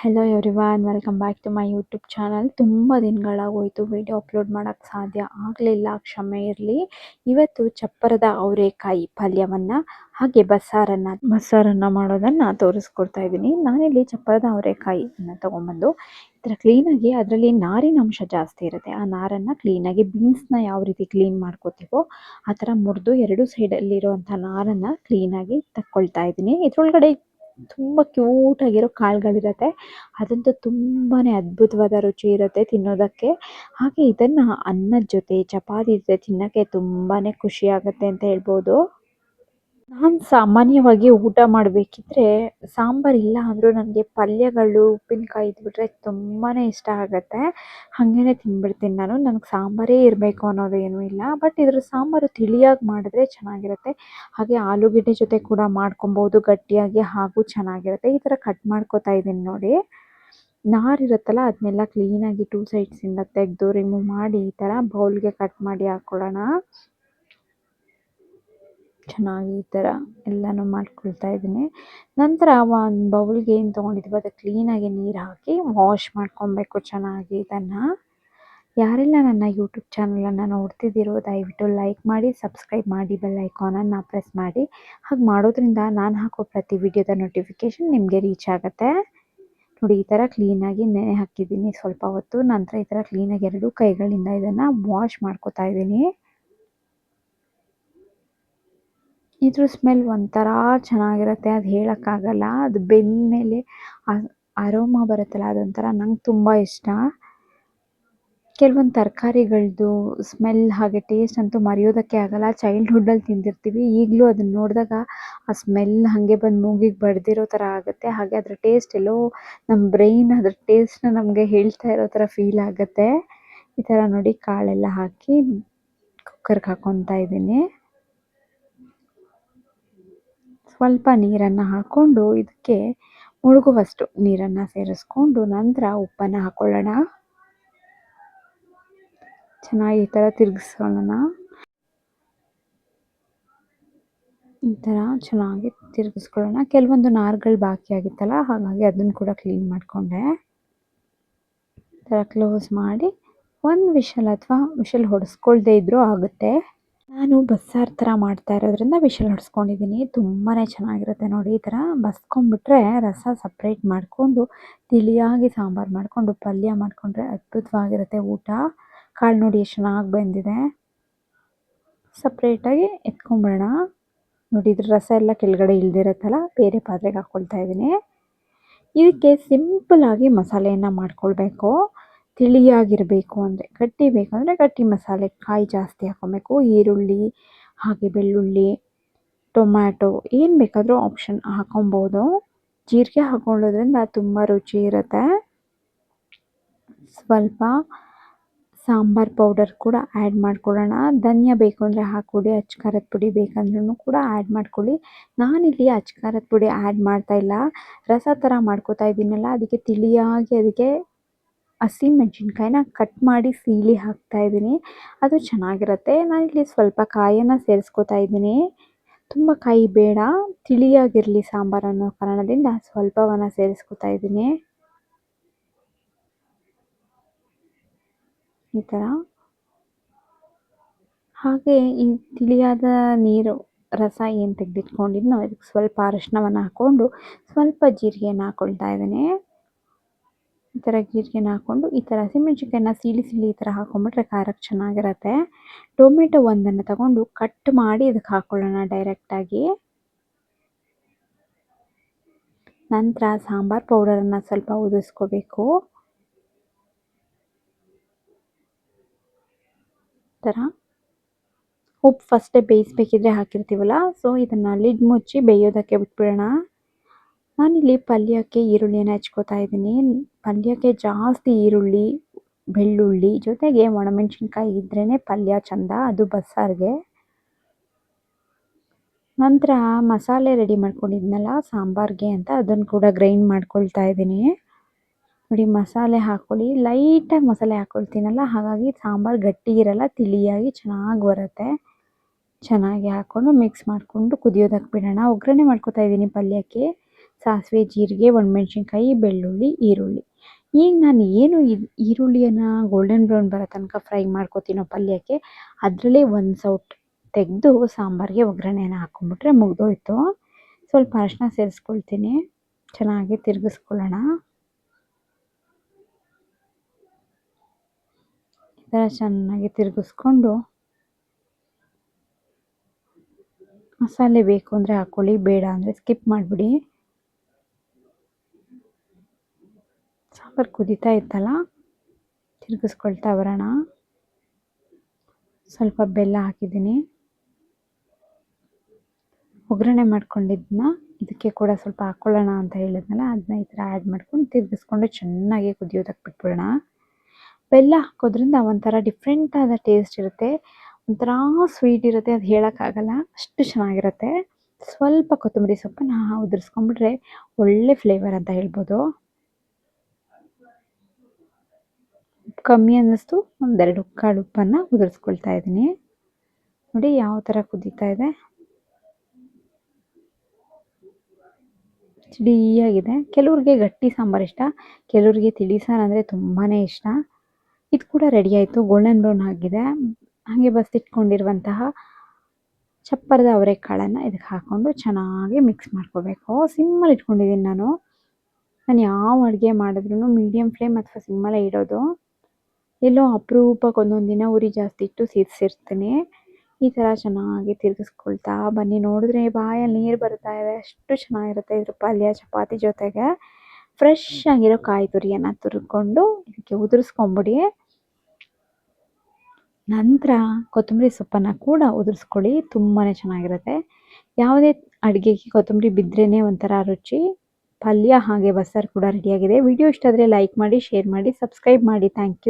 Hello everyone welcome back to my YouTube channel ತುಂಬ ದಿನಗಳಾಗೋಯ್ತು video upload ಮಾಡೋಕ್ಕೆ ಸಾಧ್ಯ ಆಗಲಿಲ್ಲ, ಕ್ಷಮೆ ಇರಲಿ. ಇವತ್ತು ಚಪ್ಪರದ ಅವರೆಕಾಯಿ ಪಲ್ಯವನ್ನು, ಹಾಗೆ ಬಸ್ಸಾರನ್ನು ಬಸ್ಸಾರನ್ನು ಮಾಡೋದನ್ನು ತೋರಿಸ್ಕೊಡ್ತಾ ಇದ್ದೀನಿ. ನಾನಿಲ್ಲಿ ಚಪ್ಪರದ ಅವರೆಕಾಯಿನ ತೊಗೊಂಬಂದು ಈ ಥರ ಕ್ಲೀನಾಗಿ ಅದರಲ್ಲಿ ನಾರಿನ ಅಂಶ ಜಾಸ್ತಿ ಇರುತ್ತೆ. ಆ ನಾರನ್ನು ಕ್ಲೀನಾಗಿ ಬೀನ್ಸ್ನ ಯಾವ ರೀತಿ ಕ್ಲೀನ್ ಮಾಡ್ಕೋತೀವೋ ಆ ಥರ ಮುರಿದು ಎರಡು ಸೈಡಲ್ಲಿರುವಂಥ ನಾರನ್ನು ಕ್ಲೀನಾಗಿ ತಕ್ಕೊಳ್ತಾ ಇದ್ದೀನಿ. ಇದರೊಳಗಡೆ ತುಂಬ ಕ್ಯೂಟಾಗಿರೋ ಕಾಳುಗಳಿರತ್ತೆ. ಅದಂತೂ ತುಂಬಾ ಅದ್ಭುತವಾದ ರುಚಿ ಇರುತ್ತೆ ತಿನ್ನೋದಕ್ಕೆ. ಹಾಗೆ ಇದನ್ನು ಅನ್ನದ ಜೊತೆ, ಚಪಾತಿ ಜೊತೆ ತಿನ್ನೋಕ್ಕೆ ತುಂಬಾ ಖುಷಿಯಾಗುತ್ತೆ ಅಂತ ಹೇಳ್ಬೋದು. ನಾನು ಸಾಮಾನ್ಯವಾಗಿ ಊಟ ಮಾಡಬೇಕಿದ್ರೆ ಸಾಂಬಾರು ಇಲ್ಲ ಅಂದರೂ ನನಗೆ ಪಲ್ಯಗಳು, ಉಪ್ಪಿನಕಾಯಿ ಇದ್ಬಿಟ್ರೆ ತುಂಬಾ ಇಷ್ಟ ಆಗುತ್ತೆ. ಹಾಗೇನೆ ತಿಂದ್ಬಿಡ್ತೀನಿ ನಾನು. ನನಗೆ ಸಾಂಬಾರೇ ಇರಬೇಕು ಅನ್ನೋದು ಏನೂ ಇಲ್ಲ. ಬಟ್ ಇದ್ರ ಸಾಂಬಾರು ತಿಳಿಯಾಗಿ ಮಾಡಿದ್ರೆ ಚೆನ್ನಾಗಿರುತ್ತೆ. ಹಾಗೆ ಆಲೂಗಡ್ಡೆ ಜೊತೆ ಕೂಡ ಮಾಡ್ಕೊಬೋದು ಗಟ್ಟಿಯಾಗಿ ಹಾಗೂ ಚೆನ್ನಾಗಿರುತ್ತೆ. ಈ ಥರ ಕಟ್ ಮಾಡ್ಕೊತಾ ಇದ್ದೀನಿ ನೋಡಿ. ನಾರಿರುತ್ತಲ್ಲ ಅದನ್ನೆಲ್ಲ ಕ್ಲೀನಾಗಿ ಟೂ ಸೈಡ್ಸಿಂದ ತೆಗೆದು ರಿಮೂವ್ ಮಾಡಿ ಈ ಥರ ಬೌಲ್ಗೆ ಕಟ್ ಮಾಡಿ ಹಾಕ್ಕೊಳ್ಳೋಣ ಚೆನ್ನಾಗಿ ಈ ಥರ ಎಲ್ಲನೂ ಮಾಡ್ಕೊಳ್ತಾ ಇದ್ದೀನಿ. ನಂತರ ಒಂದು ಬೌಲ್ಗೆ ಏನು ತೊಗೊಂಡಿದ್ವಿ ಅದಕ್ಕೆ ಕ್ಲೀನಾಗಿ ನೀರು ಹಾಕಿ ವಾಶ್ ಮಾಡ್ಕೊಬೇಕು ಚೆನ್ನಾಗಿ ಇದನ್ನು ಯಾರೆಲ್ಲ ನನ್ನ ಯೂಟ್ಯೂಬ್ ಚಾನಲನ್ನು ನೋಡ್ತಿದ್ದೀರೋ ದಯವಿಟ್ಟು ಲೈಕ್ ಮಾಡಿ ಸಬ್ಸ್ಕ್ರೈಬ್ ಮಾಡಿ ಬೆಲ್ ಐಕಾನನ್ನು ಪ್ರೆಸ್ ಮಾಡಿ. ಹಾಗೆ ಮಾಡೋದ್ರಿಂದ ನಾನು ಹಾಕೋ ಪ್ರತಿ ವಿಡಿಯೋದ ನೋಟಿಫಿಕೇಷನ್ ನಿಮಗೆ ರೀಚ್ ಆಗುತ್ತೆ. ನೋಡಿ, ಈ ಥರ ಕ್ಲೀನಾಗಿ ನೆನೆ ಹಾಕಿದ್ದೀನಿ ಸ್ವಲ್ಪ ಹೊತ್ತು. ನಂತರ ಈ ಥರ ಕ್ಲೀನಾಗಿ ಎರಡು ಕೈಗಳಿಂದ ಇದನ್ನು ವಾಶ್ ಮಾಡ್ಕೊತಾ ಇದ್ದೀನಿ. ಇದ್ರ ಸ್ಮೆಲ್ ಒಂಥರ ಚೆನ್ನಾಗಿರುತ್ತೆ, ಅದು ಹೇಳೋಕ್ಕಾಗಲ್ಲ. ಅದು ಬೆಂದಮೇಲೆ ಅರೋಮಾ ಬರುತ್ತಲ್ಲ, ಅದೊಂಥರ ನಂಗೆ ತುಂಬ ಇಷ್ಟ. ಕೆಲವೊಂದು ತರಕಾರಿಗಳ್ದು ಸ್ಮೆಲ್ ಹಾಗೆ ಟೇಸ್ಟ್ ಅಂತೂ ಮರೆಯೋದಕ್ಕೆ ಆಗಲ್ಲ. ಚೈಲ್ಡ್ಹುಡ್ಡಲ್ಲಿ ತಿಂದಿರ್ತೀವಿ. ಈಗಲೂ ಅದನ್ನ ನೋಡಿದಾಗ ಆ ಸ್ಮೆಲ್ ಹಾಗೆ ಬಂದು ಮೂಗಿಗೆ ಬಡ್ದಿರೋ ಥರ ಆಗುತ್ತೆ. ಹಾಗೆ ಅದರ ಟೇಸ್ಟ್ ಎಲ್ಲೋ ನಮ್ಮ ಬ್ರೈನ್ ಅದ್ರ ಟೇಸ್ಟ್ನ ನಮಗೆ ಹೇಳ್ತಾ ಇರೋ ಥರ ಫೀಲ್ ಆಗುತ್ತೆ. ಈ ಥರ ನೋಡಿ ಕಾಳೆಲ್ಲ ಹಾಕಿ ಕುಕ್ಕರ್ಗೆ ಹಾಕ್ಕೊತಾ ಇದ್ದೀನಿ. ಸ್ವಲ್ಪ ನೀರನ್ನು ಹಾಕ್ಕೊಂಡು ಇದಕ್ಕೆ ಮುಳುಗುವಷ್ಟು ನೀರನ್ನು ಸೇರಿಸ್ಕೊಂಡು ನಂತರ ಉಪ್ಪನ್ನು ಹಾಕ್ಕೊಳ್ಳೋಣ ಚೆನ್ನಾಗಿ ಈ ಥರ ತಿರುಗಿಸ್ಕೊಳ್ಳೋಣ ಈ ಥರ ಚೆನ್ನಾಗಿ ತಿರುಗಿಸ್ಕೊಳ್ಳೋಣ. ಕೆಲವೊಂದು ನಾರುಗಳು ಬಾಕಿ ಆಗಿತ್ತಲ್ಲ, ಹಾಗಾಗಿ ಅದನ್ನು ಕೂಡ ಕ್ಲೀನ್ ಮಾಡಿಕೊಂಡೆ. ಈ ಥರ ಕ್ಲೋಸ್ ಮಾಡಿ ಒಂದು ವಿಷಲ್ ಅಥವಾ ವಿಷಲ್ ಹೊಡೆಸ್ಕೊಳ್ದೇ ಇದ್ದರೂ ಆಗುತ್ತೆ. ನಾನು ಬಸ್ಸಾರು ಥರ ಮಾಡ್ತಾ ಇರೋದ್ರಿಂದ ವಿಷಲ್ ಹೊಡ್ಸ್ಕೊಂಡಿದ್ದೀನಿ. ತುಂಬಾ ಚೆನ್ನಾಗಿರುತ್ತೆ ನೋಡಿ ಈ ಥರ ಬಸ್ಕೊಂಡ್ಬಿಟ್ರೆ ರಸ ಸಪ್ರೇಟ್ ಮಾಡಿಕೊಂಡು ತಿಳಿಯಾಗಿ ಸಾಂಬಾರು ಮಾಡಿಕೊಂಡು ಪಲ್ಯ ಮಾಡಿಕೊಂಡ್ರೆ ಅದ್ಭುತವಾಗಿರುತ್ತೆ ಊಟ. ಕಾಳು ನೋಡಿ ಎಷ್ಟು ಚೆನ್ನಾಗಿ ಬಂದಿದೆ. ಸಪ್ರೇಟಾಗಿ ಎತ್ಕೊಂಬಿಡೋಣ. ನೋಡಿ ಇದ್ರ ರಸ ಎಲ್ಲ ಕೆಳಗಡೆ ಇಲ್ದಿರತ್ತಲ್ಲ, ಬೇರೆ ಪಾತ್ರೆಗೆ ಹಾಕ್ಕೊಳ್ತಾ ಇದ್ದೀನಿ. ಇದಕ್ಕೆ ಸಿಂಪಲ್ಲಾಗಿ ಮಸಾಲೆಯನ್ನು ಮಾಡ್ಕೊಳ್ಬೇಕು. ತಿಳಿಯಾಗಿರಬೇಕು ಅಂದರೆ ಗಟ್ಟಿ ಬೇಕಂದರೆ ಗಟ್ಟಿ ಮಸಾಲೆ, ಕಾಯಿ ಜಾಸ್ತಿ ಹಾಕೋಬೇಕು. ಈರುಳ್ಳಿ, ಹಾಗೆ ಬೆಳ್ಳುಳ್ಳಿ, ಟೊಮ್ಯಾಟೊ, ಏನು ಬೇಕಾದರೂ ಆಪ್ಷನ್ ಹಾಕೊಬೋದು. ಜೀರಿಗೆ ಹಾಕೊಳ್ಳೋದ್ರಿಂದ ತುಂಬ ರುಚಿ ಇರುತ್ತೆ. ಸ್ವಲ್ಪ ಸಾಂಬಾರು ಪೌಡರ್ ಕೂಡ ಆ್ಯಡ್ ಮಾಡ್ಕೊಳ್ಳೋಣ. ಧನಿಯಾ ಬೇಕು ಅಂದರೆ ಹಾಕ್ಕೊಡಿ. ಅಚ್ಕಾರದ ಪುಡಿ ಬೇಕಂದ್ರೂ ಕೂಡ ಆ್ಯಡ್ ಮಾಡ್ಕೊಳ್ಳಿ. ನಾನಿಲ್ಲಿ ಅಚ್ಕಾರದ ಪುಡಿ ಆ್ಯಡ್ ಮಾಡ್ತಾಯಿಲ್ಲ ರಸ ಥರ ಮಾಡ್ಕೋತಾ ಇದ್ದೀನಲ್ಲ ಅದಕ್ಕೆ ತಿಳಿಯಾಗಿ ಅದಕ್ಕೆ ಹಸಿಮೆಣ್ಸಿನ್ಕಾಯಿನ ಕಟ್ ಮಾಡಿ ಸೀಳಿ ಹಾಕ್ತಾ ಇದ್ದೀನಿ. ಅದು ಚೆನ್ನಾಗಿರುತ್ತೆ. ಇಲ್ಲಿ ಸ್ವಲ್ಪ ಕಾಯನ್ನು ಸೇರಿಸ್ಕೋತಾ ಇದ್ದೀನಿ. ತುಂಬ ಕಾಯಿ ಬೇಡ. ತಿಳಿಯಾಗಿರಲಿ ಸಾಂಬಾರು ಅನ್ನೋ ಕಾರಣದಿಂದ ಸ್ವಲ್ಪವನ್ನು ಸೇರಿಸ್ಕೋತಾ ಇದ್ದೀನಿ. ಈ ಥರ ಹಾಗೆ ಈ ತಿಳಿಯಾದ ನೀರು, ರಸ ಏನು ತೆಗೆದಿಟ್ಕೊಂಡಿದ್ನೋ ಅದಕ್ಕೆ ಸ್ವಲ್ಪ ಅರಶಿನವನ್ನು ಹಾಕ್ಕೊಂಡು ಸ್ವಲ್ಪ ಜೀರಿಗೆಯನ್ನು ಹಾಕ್ಕೊಳ್ತಾ ಇದ್ದೀನಿ. ಈ ಥರ ಜೀರಿಗೆನ ಹಾಕ್ಕೊಂಡು ಈ ಥರ ಹಸಿಮೆಣ್ಸಿನ್ಕಾಯಿನ ಸೀಳಿ ಸೀಳಿ ಈ ಥರ ಹಾಕೊಂಡ್ಬಿಟ್ರೆ ಖಾರಕ್ಕೆ ಚೆನ್ನಾಗಿರುತ್ತೆ. ಟೊಮೆಟೊ ಒಂದನ್ನು ತಗೊಂಡು ಕಟ್ ಮಾಡಿ ಇದಕ್ಕೆ ಹಾಕ್ಕೊಳ್ಳೋಣ ಡೈರೆಕ್ಟಾಗಿ ನಂತರ ಸಾಂಬಾರು ಪೌಡರನ್ನು ಸ್ವಲ್ಪ ಉದಿಸ್ಕೋಬೇಕು. ಥರ ಉಪ್ಪು ಫಸ್ಟೇ ಬೇಯಿಸ್ಬೇಕಿದ್ರೆ ಹಾಕಿರ್ತೀವಲ್ಲ ಸೊ ಇದನ್ನು ಲಿಡ್ ಮುಚ್ಚಿ ಬೇಯೋದಕ್ಕೆ ಬಿಟ್ಬಿಡೋಣ. ನಾನಿಲ್ಲಿ ಪಲ್ಯಕ್ಕೆ ಈರುಳ್ಳಿಯನ್ನು ಹೆಚ್ಕೋತಾ ಇದ್ದೀನಿ. ಪಲ್ಯಕ್ಕೆ ಜಾಸ್ತಿ ಈರುಳ್ಳಿ, ಬೆಳ್ಳುಳ್ಳಿ ಜೊತೆಗೆ ಒಣಮೆಣ್ಸಿನ್ಕಾಯಿ ಇದ್ರೇ ಪಲ್ಯ ಚೆಂದ, ಅದು ಬಸ್ಸಾರಿಗೆ. ನಂತರ ಮಸಾಲೆ ರೆಡಿ ಮಾಡ್ಕೊಂಡಿದ್ನಲ್ಲ, ಸಾಂಬಾರಿಗೆ ಅಂತ ಅದನ್ನು ಕೂಡ ಗ್ರೈಂಡ್ ಮಾಡ್ಕೊಳ್ತಾ ಇದ್ದೀನಿ. ನೋಡಿ, ಮಸಾಲೆ ಹಾಕ್ಕೊಳ್ಳಿ. ಲೈಟಾಗಿ ಮಸಾಲೆ ಹಾಕ್ಕೊಳ್ತೀನಲ್ಲ, ಹಾಗಾಗಿ ಸಾಂಬಾರು ಗಟ್ಟಿ ಇರಲ್ಲ, ತಿಳಿಯಾಗಿ ಚೆನ್ನಾಗಿ ಬರುತ್ತೆ. ಚೆನ್ನಾಗಿ ಹಾಕ್ಕೊಂಡು ಮಿಕ್ಸ್ ಮಾಡಿಕೊಂಡು ಕುದಿಯೋದಕ್ಕೆ ಬಿಡೋಣ. ಒಗ್ಗರಣೆ ಮಾಡ್ಕೊತಾ ಇದ್ದೀನಿ ಪಲ್ಯಕ್ಕೆ. ಸಾಸಿವೆ ಜೀರಿಗೆ, ಒಣಮೆಣ್ಸಿನ್ಕಾಯಿ, ಬೆಳ್ಳುಳ್ಳಿ, ಈರುಳ್ಳಿ. ಈಗ ನಾನು ಏನು ಈರುಳ್ಳಿಯನ್ನು ಗೋಲ್ಡನ್ ಬ್ರೌನ್ ಬರೋ ತನಕ ಫ್ರೈ ಮಾಡ್ಕೊತೀನೋ ಪಲ್ಯಕ್ಕೆ, ಅದರಲ್ಲೇ ಒಂದು ಸೌಟ್ ತೆಗೆದು ಸಾಂಬಾರಿಗೆ ಒಗ್ಗರಣೆನ ಹಾಕ್ಕೊಂಬಿಟ್ರೆ ಮುಗಿದೋಯ್ತು. ಸ್ವಲ್ಪ ಅರಶಿನ ಸೇರಿಸ್ಕೊಳ್ತೀನಿ. ಚೆನ್ನಾಗಿ ತಿರುಗಿಸ್ಕೊಳ್ಳೋಣ. ಈ ಥರ ಚೆನ್ನಾಗಿ ತಿರುಗಿಸ್ಕೊಂಡು ಮಸಾಲೆ ಬೇಕು ಅಂದರೆ ಹಾಕ್ಕೊಳ್ಳಿ ಬೇಡ ಅಂದರೆ ಸ್ಕಿಪ್ ಮಾಡಿಬಿಡಿ. ಸಾಂಬಾರು ಕುದೀತಾ ಇತ್ತಲ್ಲ, ತಿರುಗಿಸ್ಕೊಳ್ತಾ ಬರೋಣ. ಸ್ವಲ್ಪ ಬೆಲ್ಲ ಹಾಕಿದ್ದೀನಿ. ಒಗ್ಗರಣೆ ಮಾಡ್ಕೊಂಡಿದ್ದನ್ನ ಇದಕ್ಕೆ ಕೂಡ ಸ್ವಲ್ಪ ಹಾಕ್ಕೊಳ್ಳೋಣ ಅಂತ ಹೇಳಿದ್ನಲ್ಲ, ಅದನ್ನ ಈ ಥರ ಆ್ಯಡ್ ಮಾಡ್ಕೊಂಡು ತಿರುಗಿಸ್ಕೊಂಡು ಚೆನ್ನಾಗಿ ಕುದಿಯೋದಕ್ಕೆ ಬಿಟ್ಬಿಡೋಣ. ಬೆಲ್ಲ ಹಾಕೋದ್ರಿಂದ ಒಂಥರ ಡಿಫ್ರೆಂಟ್ ಆದ ಟೇಸ್ಟ್ ಇರುತ್ತೆ, ಒಂಥರ ಸ್ವೀಟ್ ಇರುತ್ತೆ, ಅದು ಹೇಳೋಕ್ಕಾಗಲ್ಲ, ಅಷ್ಟು ಚೆನ್ನಾಗಿರುತ್ತೆ. ಸ್ವಲ್ಪ ಕೊತ್ತಂಬರಿ ಸೊಪ್ಪನ್ನ ಉದುರಿಸ್ಕೊಂಡ್ಬಿಟ್ರೆ ಒಳ್ಳೆ ಫ್ಲೇವರ್ ಅಂತ ಹೇಳ್ಬೋದು. ಕಮ್ಮಿ ಅನ್ನಿಸ್ತು. ಒಂದೆರಡು ಕಾಳು ಉಪ್ಪನ್ನು ಉದುರಿಸ್ಕೊಳ್ತಾ ಇದ್ದೀನಿ. ನೋಡಿ ಯಾವ ಥರ ಕುದೀತಾ ಇದೆ. ತಿಳಿಯಾಗಿದೆ ಕೆಲವ್ರಿಗೆ ಗಟ್ಟಿ ಸಾಂಬಾರು ಇಷ್ಟ, ಕೆಲವ್ರಿಗೆ ತಿಳಿ ಸಾರು ಅಂದರೆ ತುಂಬಾ ಇಷ್ಟ. ಇದು ಕೂಡ ರೆಡಿ ಆಯಿತು. ಗೋಲ್ಡನ್ ಬ್ರೌನ್ ಆಗಿದೆ. ಹಾಗೆ ಬಸ್ತಿಟ್ಕೊಂಡಿರುವಂತಹ ಚಪ್ಪರದ ಅವರೆಕಾಳನ್ನು ಇದಕ್ಕೆ ಹಾಕ್ಕೊಂಡು ಚೆನ್ನಾಗಿ ಮಿಕ್ಸ್ ಮಾಡ್ಕೋಬೇಕು. ಸಿಮ್ಮಲ್ಲಿ ಇಟ್ಕೊಂಡಿದ್ದೀನಿ ನಾನು. ನಾನು ಯಾವ ಅಡುಗೆ ಮಾಡಿದ್ರೂ ಮೀಡಿಯಮ್ ಫ್ಲೇಮ್ ಅಥವಾ ಸಿಮ್ಮಲ್ಲೇ ಇಡೋದು. ಎಲ್ಲೋ ಅಪರೂಪಕ್ಕೆ ಒಂದೊಂದು ದಿನ ಉರಿ ಜಾಸ್ತಿ ಇಟ್ಟು ಸೇರಿಸಿರ್ತೀನಿ. ಈ ಥರ ಚೆನ್ನಾಗಿ ತಿರುಗಿಸ್ಕೊಳ್ತಾ ಬನ್ನಿ. ನೋಡಿದ್ರೆ ಬಾಯಲ್ಲಿ ನೀರು ಬರ್ತಾ ಇದೆ. ಅಷ್ಟು ಚೆನ್ನಾಗಿರುತ್ತೆ ಇದ್ರ ಪಲ್ಯ ಚಪಾತಿ ಜೊತೆಗೆ. ಫ್ರೆಶ್ ಆಗಿರೋ ಕಾಯಿ ತುರಿಯನ್ನು ತುರ್ಕೊಂಡು ಇದಕ್ಕೆ ಉದುರಿಸ್ಕೊಂಬಿಡಿ. ನಂತರ ಕೊತ್ತಂಬರಿ ಸೊಪ್ಪನ್ನು ಕೂಡ ಉದುರಿಸ್ಕೊಳ್ಳಿ. ತುಂಬಾ ಚೆನ್ನಾಗಿರುತ್ತೆ. ಯಾವುದೇ ಅಡುಗೆಗೆ ಕೊತ್ತಂಬರಿ ಬಿದ್ರೇ ಒಂಥರ ರುಚಿ. ಪಲ್ಯ ಹಾಗೆ ಬಸ್ಸಾರು ಕೂಡ ರೆಡಿಯಾಗಿದೆ ವಿಡಿಯೋ ಇಷ್ಟ ಆದರೆ ಲೈಕ್ ಮಾಡಿ ಶೇರ್ ಮಾಡಿ ಸಬ್ಸ್ಕ್ರೈಬ್ ಮಾಡಿ. Thank you